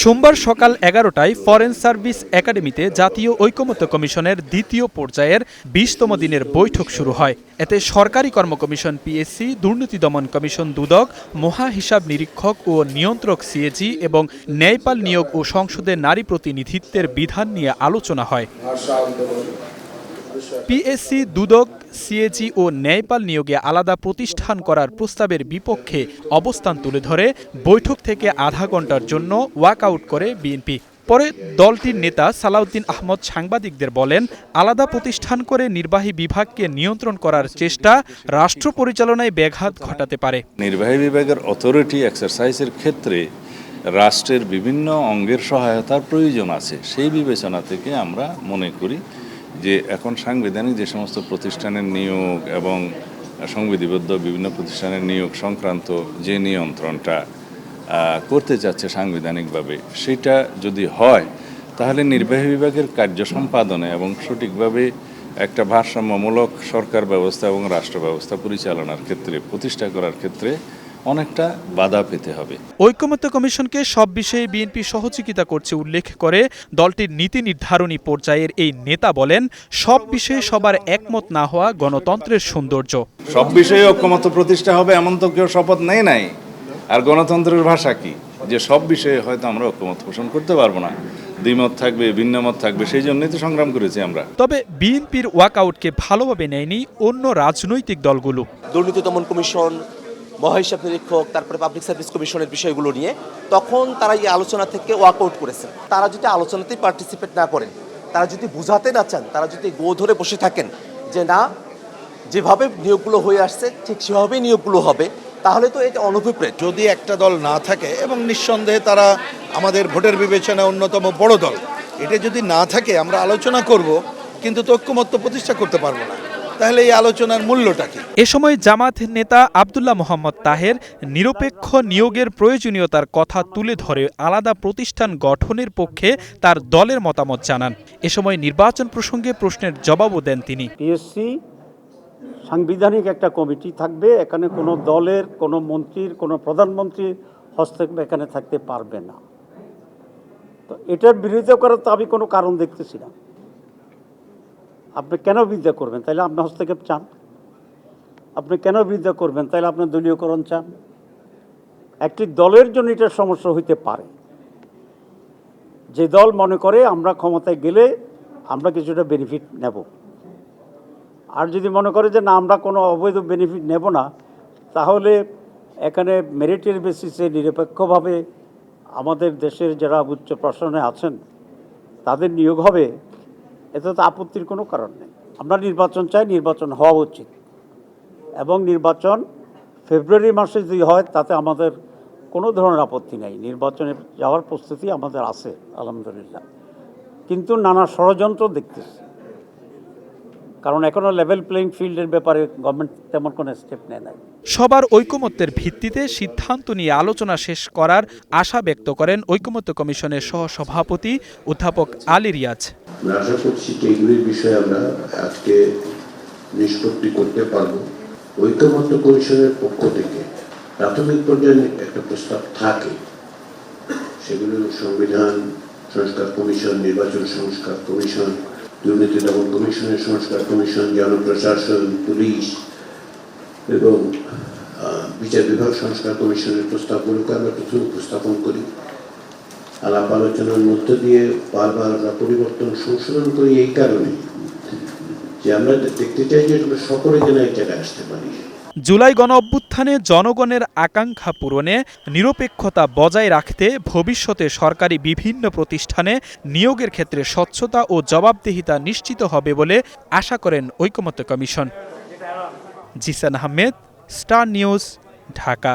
সোমবার সকাল এগারোটায় ফরেন সার্ভিস একাডেমিতে জাতীয় ঐকমত্য কমিশনের দ্বিতীয় পর্যায়ের বিশতম দিনের বৈঠক শুরু হয়। এতে সরকারি কর্ম কমিশন পিএসসি, দুর্নীতি দমন কমিশন দুদক মহা হিসাব নিরীক্ষক ও নিয়ন্ত্রক সিএজি এবং ন্যায়পাল নিয়োগ ও সংসদে নারী প্রতিনিধিত্বের বিধান নিয়ে আলোচনা হয়। পিএসসি দুদক সিএজি ও ন্যায়পাল নিয়োগে আলাদা প্রতিষ্ঠান করার প্রস্তাবের বিপক্ষে অবস্থান তুলে ধরে বৈঠক থেকে আধা ঘণ্টার জন্য ওয়াকআউট করে বিএনপি। পরে দলটির নেতা সালাউদ্দিন আহমদ সাংবাদিকদের বলেন আলাদা প্রতিষ্ঠান করে নির্বাহী বিভাগকে নিয়ন্ত্রণ করার চেষ্টা রাষ্ট্র পরিচালনায় ব্যাঘাত ঘটাতে পারে। নির্বাহী বিভাগের অথরিটি এক্সারসাইজের ক্ষেত্রে রাষ্ট্রের বিভিন্ন অঙ্গের সহায়তার প্রয়োজন আছে। সেই বিবেচনা থেকে আমরা মনে করি যে এখন সাংবিধানিক যে সমস্ত প্রতিষ্ঠানের নিয়োগ এবং সংবিধিবদ্ধ বিভিন্ন প্রতিষ্ঠানের নিয়োগ সংক্রান্ত যে নিয়ন্ত্রণটা করতে চাচ্ছে সাংবিধানিকভাবে, সেটা যদি হয়, তাহলে নির্বাহী বিভাগের কার্য সম্পাদনে এবং সঠিকভাবে একটা ভারসাম্যমূলক সরকার ব্যবস্থা এবং রাষ্ট্র ব্যবস্থা পরিচালনার ক্ষেত্রে, প্রতিষ্ঠা করার ক্ষেত্রে অনেকটা বাধা পেতে হবে। ঐকমত্য কমিশনকে সব বিষয়ে বিএনপি সহযোগিতা করছে উল্লেখ করে দলটির নীতি নির্ধারণী পর্যায়ের এই নেতা বলেন সব বিষয়ে সবার একমত না হওয়া গণতন্ত্রের সৌন্দর্য। সব বিষয়ে ঐক্যমত প্রতিষ্ঠা হবে এমন তো কেউ শপথ নেই নাই। আর গণতন্ত্রের ভাষা কি? যে সব বিষয়ে হয়তো আমরা ঐক্যমত পোষণ করতে পারব না। দ্বিমত থাকবে ভিন্নমত থাকবে সেই জন্যই তো সংগ্রাম করেছি আমরা। তবে বিএনপির ওয়াকআউটকে ভালোভাবে নেয়নি অন্য রাজনৈতিক দলগুলো। দুর্নীতি দমন কমিশন মহাহিসাব নিরীক্ষক, তারপরে পাবলিক সার্ভিস কমিশনের বিষয়গুলো নিয়ে, তখন তারা এই আলোচনা থেকে ওয়াকআউট করেছেন। তারা যদি আলোচনাতেই পার্টিসিপেট না করেন, তারা যদি বুঝাতে না চান, তারা যদি গো ধরে বসে থাকেন যে না, যেভাবে নিয়োগগুলো হয়ে আসছে, ঠিক সেভাবেই নিয়োগগুলো হবে, তাহলে তো এটা অনভিপ্রেত। যদি একটা দল না থাকে, এবং নিঃসন্দেহে তারা আমাদের ভোটের বিবেচনায় অন্যতম বড় দল, এটা যদি না থাকে, আমরা আলোচনা করব, কিন্তু তো ঐক্যমত্য প্রতিষ্ঠা করতে পারব না। তাহলে এই আলোচনার মূল্যটা কি? এ সময় জামাত নেতা আবদুল্লাহ মোহাম্মদ তাহের নিরপেক্ষ নিয়োগের প্রয়োজনীয়তার কথা তুলে ধরে আলাদা প্রতিষ্ঠান গঠনের পক্ষে তার দলের মতামত জানান। এ সময় নির্বাচন প্রসঙ্গে প্রশ্নের জবাবও দেন তিনি। পিএসসি সাংবিধানিক একটা কমিটি থাকবে এখানে কোনো দলের কোনো মন্ত্রীর কোনো প্রধানমন্ত্রীর হস্তক্ষেপ এখানে থাকতে পারবে না। তো এটার বিরোধিতা করার তো আমি কোনো কারণ দেখতেছি না। আপনি কেন বিরোধিতা করবেন? তাহলে আপনি হস্তক্ষেপ চান। আপনি কেন বিরোধিতা করবেন? তাহলে আপনি দলীয়করণ চান। একটি দলের জন্য এটা সমস্যা হইতে পারে। যে দল মনে করে আমরা ক্ষমতায় গেলে আমরা কিছুটা বেনিফিট নেব। আর যদি মনে করে যে না, আমরা কোনো অবৈধ বেনিফিট নেব না, তাহলে এখানে মেরিটের বেসিসে নিরপেক্ষভাবে আমাদের দেশের যারা উচ্চ প্রশাসনে আছেন, তাদের নিয়োগ হবে এতে তো আপত্তির কোনো কারণ নেই। আমরা নির্বাচন চাই, নির্বাচন হওয়া উচিত। এবং নির্বাচন ফেব্রুয়ারি মাসে যদি হয়, তাতে আমাদের কোনো ধরনের আপত্তি নেই। নির্বাচনে যাওয়ার প্রস্তুতি আমাদের আছে, আলহামদুলিল্লাহ। কিন্তু নানা ষড়যন্ত্র দেখতেছি। কারণ এখনও লেভেল প্লেইং ফিল্ডের ব্যাপারে গভর্নমেন্ট তেমন কোনো স্টেপ নেয় নাই। সবার ঐকমত্যের ভিত্তিতে সিদ্ধান্ত নিয়ে আলোচনা শেষ করার আশা ব্যক্ত করেন ঐকমত্য কমিশনের সহসভাপতি অধ্যাপক আলী রিয়াজ। আমরা আশা করছি যে এগুলির বিষয়ে আমরা আজকে নিষ্পত্তি করতে পারব ঐক্যমত্য কমিশনের পক্ষ থেকে প্রাথমিক পর্যায়ে একটা প্রস্তাব থাকে। সেগুলো সংবিধান, সংস্কার কমিশন, নির্বাচন সংস্কার কমিশন, দুর্নীতি দমন কমিশনের সংস্কার কমিশন জনপ্রশাসন পুলিশ এবং বিচার বিভাগ সংস্কার কমিশনের প্রস্তাবগুলোকে আমরা প্রথমে উপস্থাপন করি। আলাপ আলোচনার মধ্য দিয়ে বারবার আমরা পরিবর্তন সংশোধন করি এই কারণে যে আমরা দেখতে চাই যে সকলে যেন এক জায়গায় আসতে পারি। জুলাই গণ অভ্যুত্থানে জনগণের আকাঙ্ক্ষা পূরণে নিরপেক্ষতা বজায় রাখতে ভবিষ্যতে সরকারি বিভিন্ন প্রতিষ্ঠানে নিয়োগের ক্ষেত্রে স্বচ্ছতা ও জবাবদিহিতা নিশ্চিত হবে বলে আশা করেন ঐকমত্য commission. Zisan Ahmed, Star News, Dhaka.